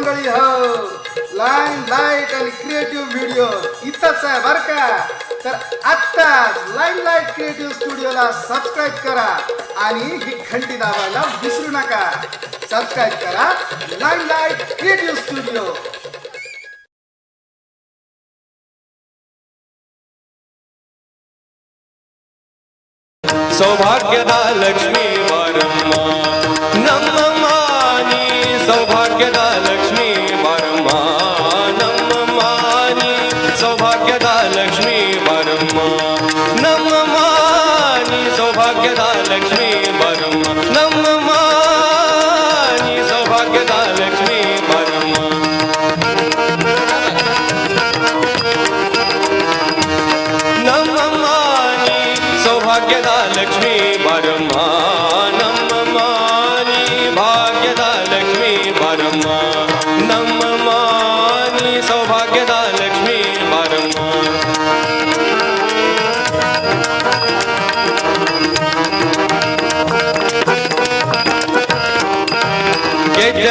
मंडळी हो. Line light आणि क्रिएटिव्ह व्हिडिओ इथंच आहे बरं का. तर आत्ता लाईन लाइट क्रिएटिव्ह स्टुडिओला सबस्क्राईब करा आणि ही खंडी दाबायला विसरू नका. सबस्क्राईब करा लाईन लाइट क्रिएटिव्ह स्टुडिओ सौभाग्यदा लक्ष्मी वारंवार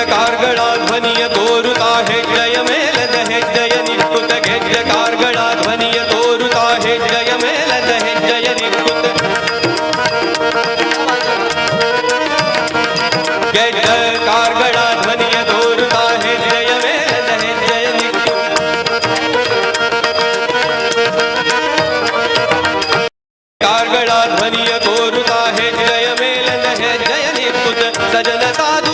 कार्गणाध्वनिय गोरुता हेड्डय मेलद हेड्डय निकुत गेड्ड कार्गणाध्वनिय मेल हेड्डय मेलद हेड्डय निकुत गेड्ड कार्गणाध्वनिय गोरुता हेड्डय मेलद हेड्डय निकुत कार्गणाध्वनिय गोरुता हेड्डय मेलद हेड्डय निकुत सजन साधु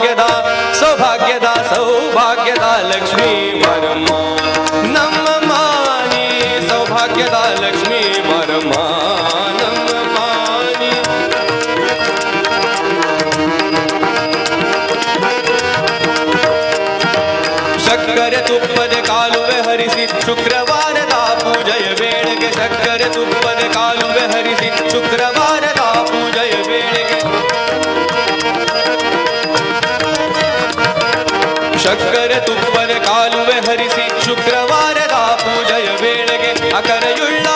సౌభాగ్యద సౌభాగ్యద సౌభాగ్యద లక్ష్మీ వరమ నమ్మ మాని సౌభాగ్యద లక్ష్మీ వరమ నమ్మ మాని శంకర తుప్పద కాలువె హరిసి శుక్రవారద పూజయ వేళగ శంకర తుప్పద కాలువె హరిసి శుక్రవార ಶಂಕರ ತುಪ್ಪನ ಕಾಲುವೆ ಹರಿಸಿ ಶುಕ್ರವಾರದ ಪೂಜೆಯ ವೇಳೆಗೆ ಅಕರೆಯುಳ್ಳ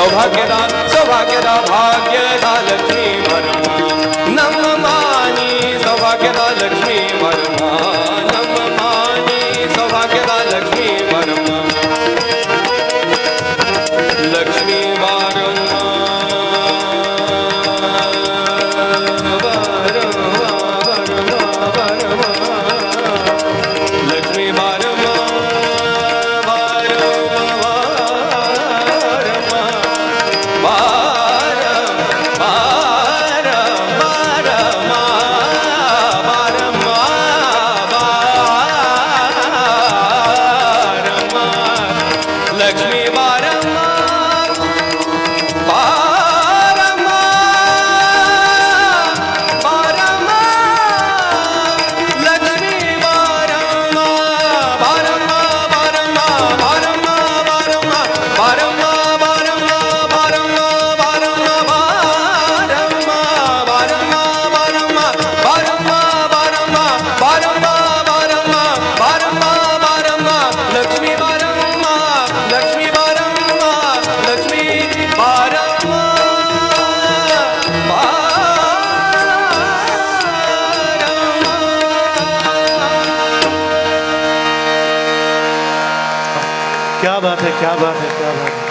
सौभाग्यदान सौभाग्यदा भाग्यदा लक्ष्मी Teka, Teka, Teka,